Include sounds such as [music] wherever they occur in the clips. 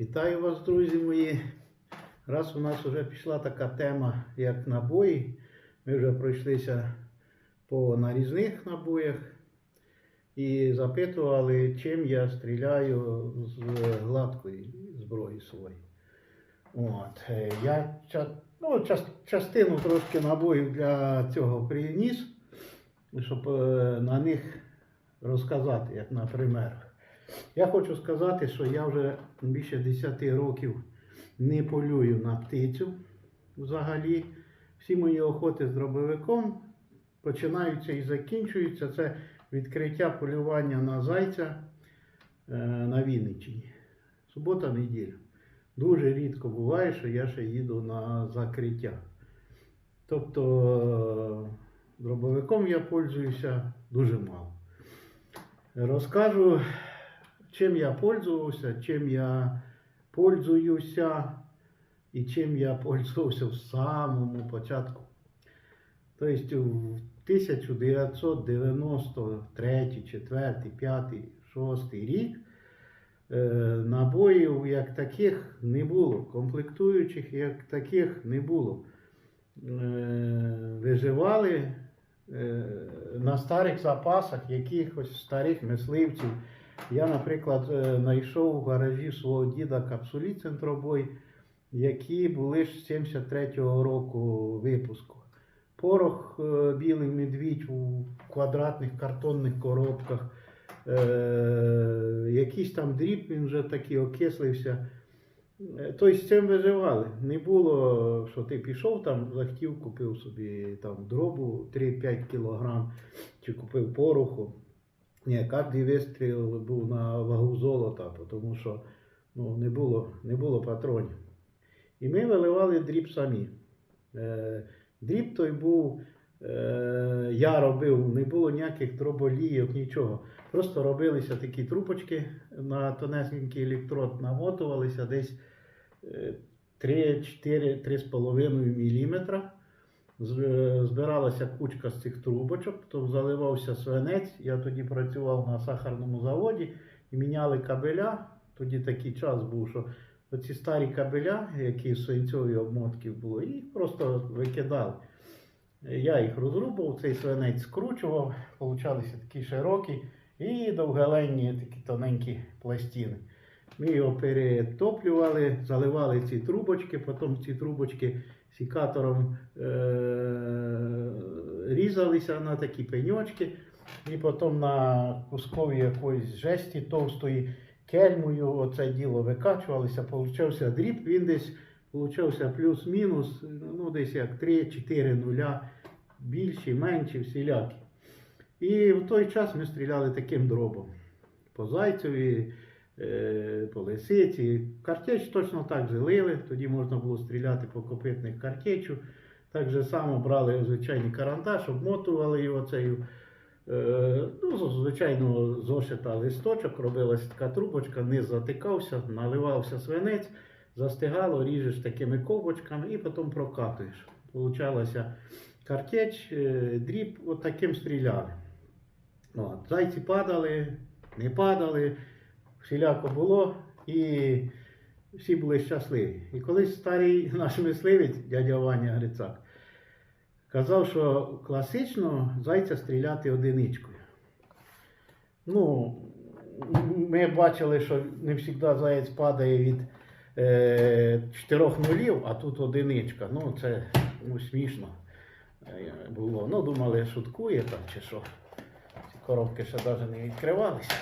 Вітаю вас, друзі мої. Раз у нас вже пішла така тема, як набої, ми вже пройшлися по нарізних набоях і запитували, чим я стріляю з гладкої зброї своєї. От, е, я ну, частину трошки набоїв для цього приніс, щоб е, на них розказати, як на примерах. Я хочу сказати, що я вже більше 10 років не полюю на птицю взагалі. Всі мої охоти з дробовиком починаються і закінчуються. Це відкриття полювання на зайця е, на Вінниччині. Субота, неділя. Дуже рідко буває, що я ще їду на закриття. Тобто е, дробовиком я пользуюся дуже мало. Розкажу, чим я пользувався, чим я пользуюся і чим я пользувався в самому початку. Тобто в 1993, 4, 5, 6 рік е, набоїв як таких не було, комплектуючих як таких не було. Е, Виживали е, на старих запасах якихось старих мисливців. Я, наприклад, е, знайшов в гаражі свого діда капсулі центробой, які були ж з 73-го року випуску. Порох е, білий медвідь у квадратних картонних коробках. Е, якийсь там дріб, він вже такий окислився. Е, Тобто з цим виживали. Не було, що ти пішов там, захотів, купив собі там дробу 3-5 кілограм, чи купив пороху. Ні, кожен вистріл був на вагу золота, тому що ну, не, було, не було патронів. І ми виливали дріб самі. Е, дріб той був, е, я робив, не було ніяких дроболійок, нічого. Просто робилися такі трубочки на тонесенький електрод, намотувалися десь е, 3-4-3,5 мм. Збиралася кучка з цих трубочок, то заливався свинець. Я тоді працював на сахарному заводі і міняли кабеля. Тоді такий час був, що оці старі кабеля, які в свинцьовій обмотки було, їх просто викидали. Я їх розрубав, цей свинець скручував, получалися такі широкі і довголенні такі тоненькі пластини. Ми його перетоплювали, заливали ці трубочки, потім ці трубочки сікатором е- різалися на такі пеньочки, і потім на кускові якоїсь жесті товстої кельмою оце діло викачувалося, получався дріб, він десь получався плюс-мінус, ну десь як 3-4 нуля, більші, менші, всілякі. І в той час ми стріляли таким дробом. По зайцеві, по лисиці. Картеч точно так же лили, тоді можна було стріляти по копитних картечу. Так же само брали звичайний карандаш, обмотували його цею. е, Ну, звичайно, зошита листочок, робилася така трубочка, низ затикався, наливався свинець, застигало, ріжеш такими ковбочками і потім прокатуєш. Получалося картеч, е, дріб, от таким стріляли. От, зайці падали, не падали, всіляко було, і всі були щасливі. І колись старий [laughs] наш мисливець, дядя Ваня Грицак, казав, що класично зайця стріляти одиничкою. Ну, ми бачили, що не завжди заєць падає від е, нулів, а тут одиничка. Ну, це ну, смішно е, було. Ну, думали, шуткує там чи що. Ці коробки ще навіть не відкривалися.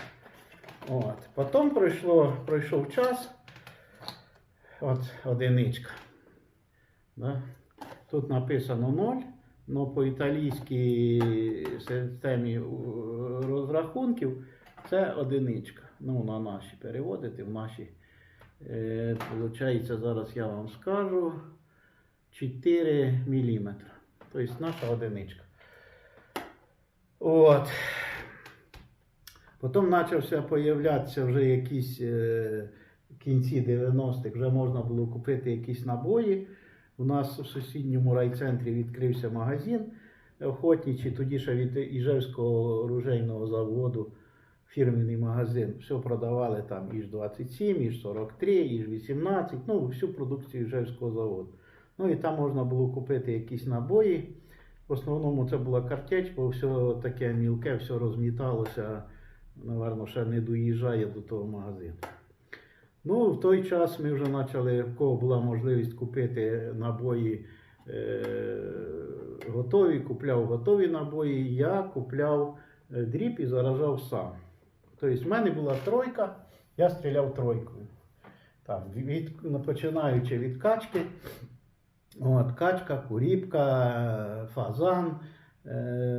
От. Потім пройшло, пройшов час. От одиничка. Да? Тут написано 0, але по італійській системі е, розрахунків це одиничка. Ну, на наші переводити, в наші. Е, зараз я вам скажу 4 мм. Тобто наша одиничка. От. Потім почався появлятися вже якісь е, кінці 90-х, вже можна було купити якісь набої. У нас у сусідньому райцентрі відкрився магазин охотничий, тоді ще від Іжевського оружейного заводу фірменний магазин. Все продавали там іж 27, іж 43, іж 18, ну, всю продукцію Ижевського заводу. Ну і там можна було купити якісь набої. В основному це була картеч, бо все таке мілке, все розміталося. Наверно, ще не доїжджає до того магазину. Ну, в той час ми вже почали, в кого була можливість купити набої е, готові, купляв готові набої, я купляв е, дріб і заражав сам. Тобто в мене була тройка, я стріляв тройкою. Там, від, починаючи від качки, от, качка, куріпка, фазан,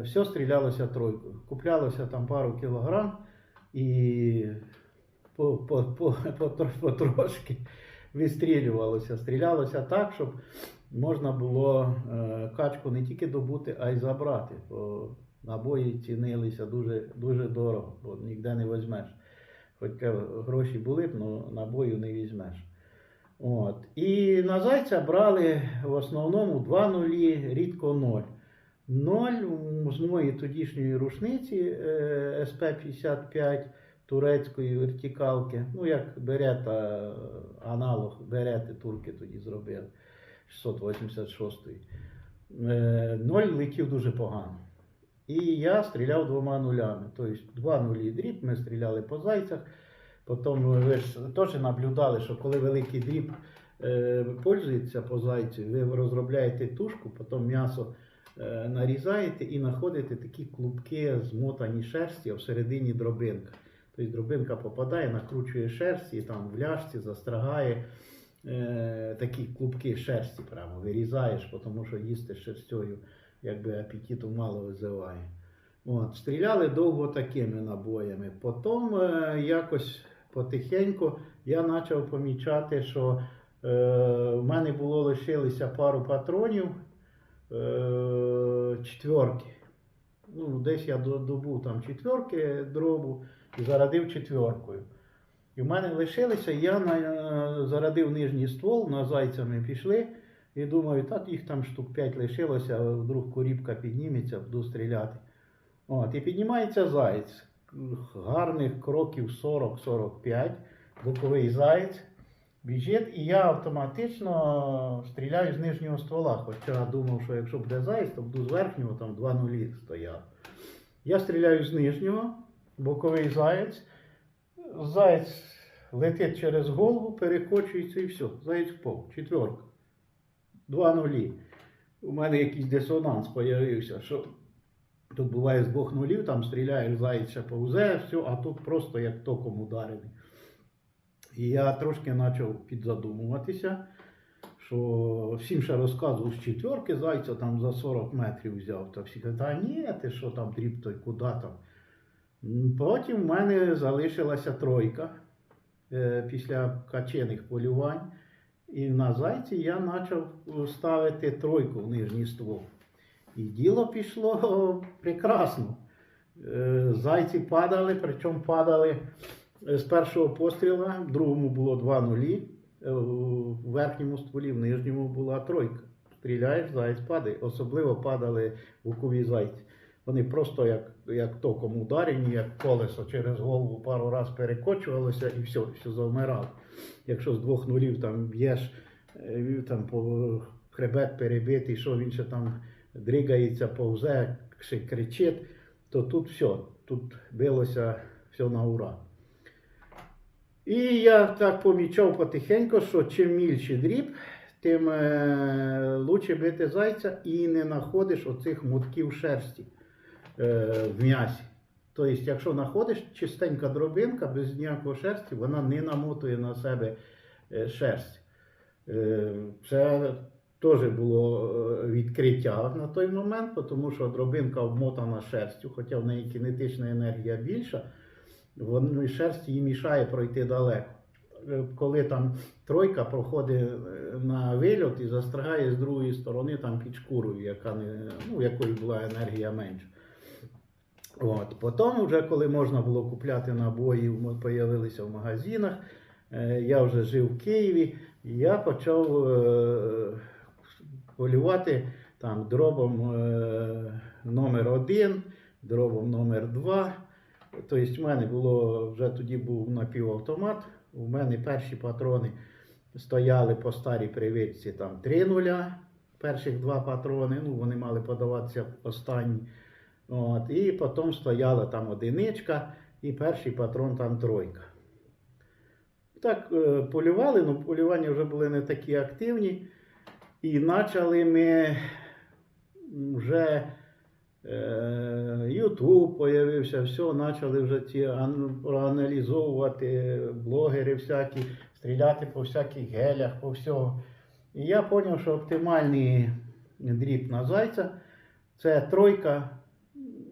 все стрілялося тройкою. Куплялося там пару кілограм і по, по, по, по, потрошки вистрілювалося. Стрілялося так, щоб можна було е, качку не тільки добути, а й забрати. Бо набої цінилися дуже, дуже дорого, бо ніде не візьмеш. Хоч е, гроші були б, але набою не візьмеш. От. І на зайця брали в основному два нулі, рідко ноль. Ноль з моєї тодішньої рушниці е, СП-55 турецької вертикалки, ну як берета, аналог берети турки тоді зробили 686-ї. Е, Ноль летів дуже погано. І я стріляв двома нулями. Тобто два нулі дріб, ми стріляли по зайцях. Потім ви ж теж наблюдали, що коли великий дріб е, пользується по зайцю, ви розробляєте тушку, потім м'ясо е, нарізаєте і знаходите такі клубки змотані шерсті, всередині дробинка. Тобто дробинка попадає, накручує шерсті, і там в ляшці застрягає е, такі клубки шерсті, прямо вирізаєш, тому що їсти шерстю якби апетиту мало визиває. От, стріляли довго такими набоями. Потім е, якось потихеньку я почав помічати, що е, в мене було лишилося пару патронів е, четверки. Ну, десь я до- добув там четверки дробу і зарадив четверкою. І в мене лишилися, я на, е, зарадив нижній ствол, на зайця ми пішли. І думаю, так їх там штук 5 лишилося, вдруг корібка підніметься, буду стріляти. От, і піднімається заєць. Гарних кроків 40-45, боковий заєць. Біжить, і я автоматично стріляю з нижнього ствола. Хоча думав, що якщо буде заєць, то буду з верхнього, там два нулі стояв. Я стріляю з нижнього, боковий заєць. Заєць летить через голову, перекочується і все. Заєць впав. Четверка. Два нулі. У мене якийсь дисонанс з'явився, що тут буває з двох нулів, там стріляєш, ще повзе, все, а тут просто як током ударений. І я трошки почав підзадумуватися, що всім ще розказував з четверки зайця там за 40 метрів взяв. Та всі кажуть, а ні, ти що там дріб той, куди там. Потім в мене залишилася тройка е, після качених полювань. І на зайці я почав ставити тройку в нижній ствол. І діло пішло [laughs] прекрасно. Е, Зайці падали, причому падали з першого постріла, в другому було два нулі, е, в верхньому стволі, в нижньому була тройка. Стріляєш, заєць падає. Особливо падали букові зайці. Вони просто як, як током ударені, як колесо через голову пару раз перекочувалося і все, все завмирало. Якщо з двох нулів там б'єш, е, там по хребет перебитий, що він ще там дригається, повзе, кричить, то тут все, тут билося все на ура. І я так помічав потихеньку, що чим мільший дріб, тим е, лучше бити зайця і не знаходиш оцих мотків шерсті е, в м'ясі. Тобто, якщо знаходиш чистенька дробинка, без ніякого шерсті, вона не намотує на себе е, шерсть. Е, Це теж було е, відкриття на той момент, тому що дробинка обмотана шерстю, хоча в неї кінетична енергія більша, воно шерсть їй мішає пройти далеко. Е, Коли там тройка проходить е, на вильот і застрягає з другої сторони там під шкурою, яка не, ну, якої була енергія менша. От. Потім, вже коли можна було купляти набої, появилися в магазинах, е, я вже жив в Києві, і я почав полювати там дробом номер один, дробом номер два. Тобто, в мене було вже тоді був напівавтомат. У мене перші патрони стояли по старій привичці там 3 нуля. Перших два патрони, ну вони мали подаватися останні. От, і потім стояла там одиничка, і перший патрон там тройка. Так, е, полювали, ну полювання вже були не такі активні. І почали ми вже е, Ютуб появився, все, почали вже ці ан- проаналізовувати блогери всякі, стріляти по всяких гелях, по всього. І я зрозумів, що оптимальний дріб на зайця це тройка,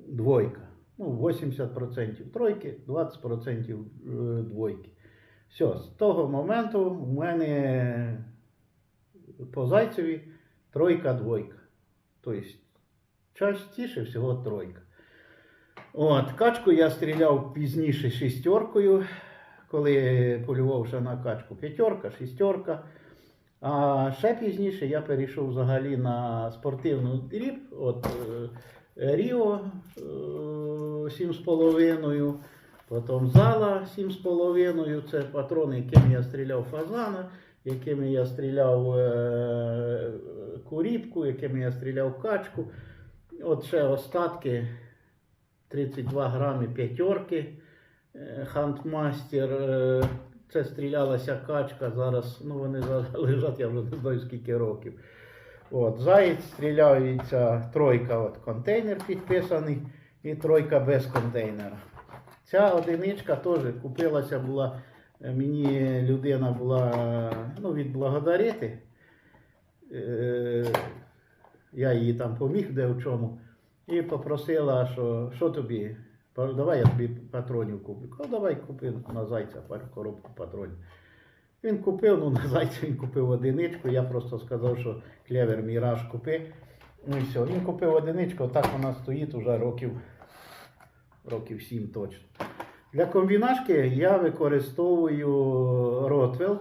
двойка. Ну, 80% тройки, 20% е, двойки. Все, з того моменту у мене по зайцеві тройка-двойка. Тобто частіше всього тройка. От, качку я стріляв пізніше шістеркою, коли полював ще на качку п'ятерка, шістерка. А ще пізніше я перейшов взагалі на спортивну дріб. От е, Ріо е, 7,5, потім зала 7,5. Це патрони, якими я стріляв фазана, якими я стріляв е, куріпку, якими я стріляв качку. От ще остатки 32 грами п'ятерки. е, Хантмастер. е, Це стрілялася качка. Зараз ну, вони [laughs] лежать, я вже не знаю скільки років. От, Заєць стріляється тройка, от, контейнер підписаний і тройка без контейнера. Ця одиничка теж купилася була. е, Мені людина була ну, відблагодарити. Е, я їй там поміг де в чому. І попросила, що, що тобі, давай я тобі патронів куплю. Кажу, давай купи на зайця коробку патронів. Він купив, ну [laughs] на зайця він купив одиничку. Я просто сказав, що клевер міраж купи. Ну і все. Він купив одиничку, так вона стоїть уже років, років 7 точно. Для комбінашки я використовую Ротвел,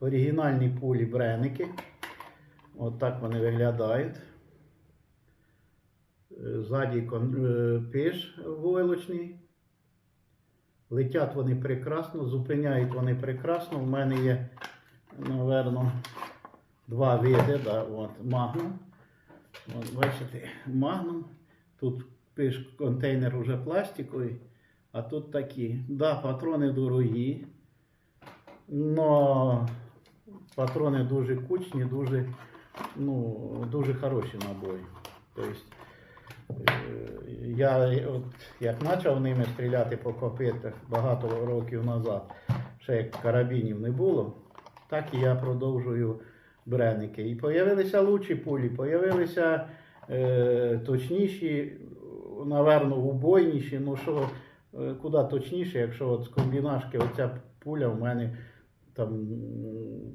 оригінальні пулі бреники. От так вони виглядають. Ззаді е, пиш войлочний. Летять вони прекрасно, зупиняють вони прекрасно. У мене є, напевно, два види. Да, от, магнум. От, бачите, магнум. Тут пиш контейнер уже пластиковий, а тут такі. Да, патрони дорогі. Но патрони дуже кучні, дуже, ну, дуже хороші набої. Тобто, я от, як почав ними стріляти по копитах багато років назад, ще як карабінів не було, так і я продовжую бреники. І появилися лучші пулі, появилися е, точніші, наверно, убойніші. Ну що, е, куди точніше, якщо от з комбінашки оця пуля в мене там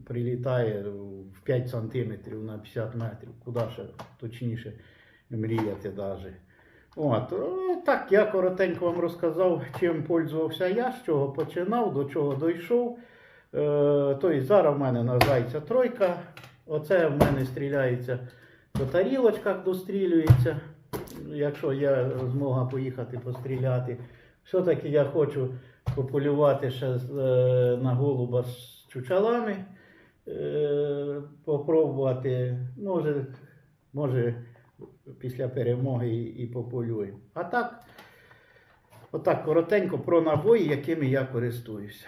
прилітає в 5 сантиметрів на 50 метрів. Куди ще точніше мріяти навіть. От, так, я коротенько вам розказав, чим пользувався я, з чого починав, до чого дійшов. Тобто зараз в мене на зайця тройка. Оце в мене стріляється по тарілочках, дострілюється. Якщо є змога поїхати постріляти. Все-таки я хочу пополювати ще е, на голуба з чучалами. Е, попробувати. Може, може після перемоги і, пополюємо. А так, отак коротенько про набої, якими я користуюся.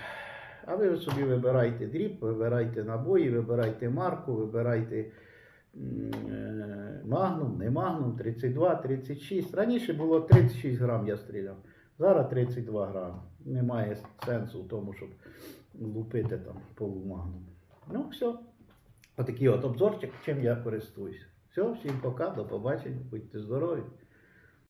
А ви собі вибирайте дріб, вибирайте набої, вибирайте марку, вибирайте е, магнум, не магнум, 32, 36. Раніше було 36 грам я стріляв. Зараз 32 грами. Немає сенсу в тому, щоб лупити там полумагнум. Ну, все. Отакий от обзорчик, чим я користуюся. Все, всім пока, до побачення, будьте здорові.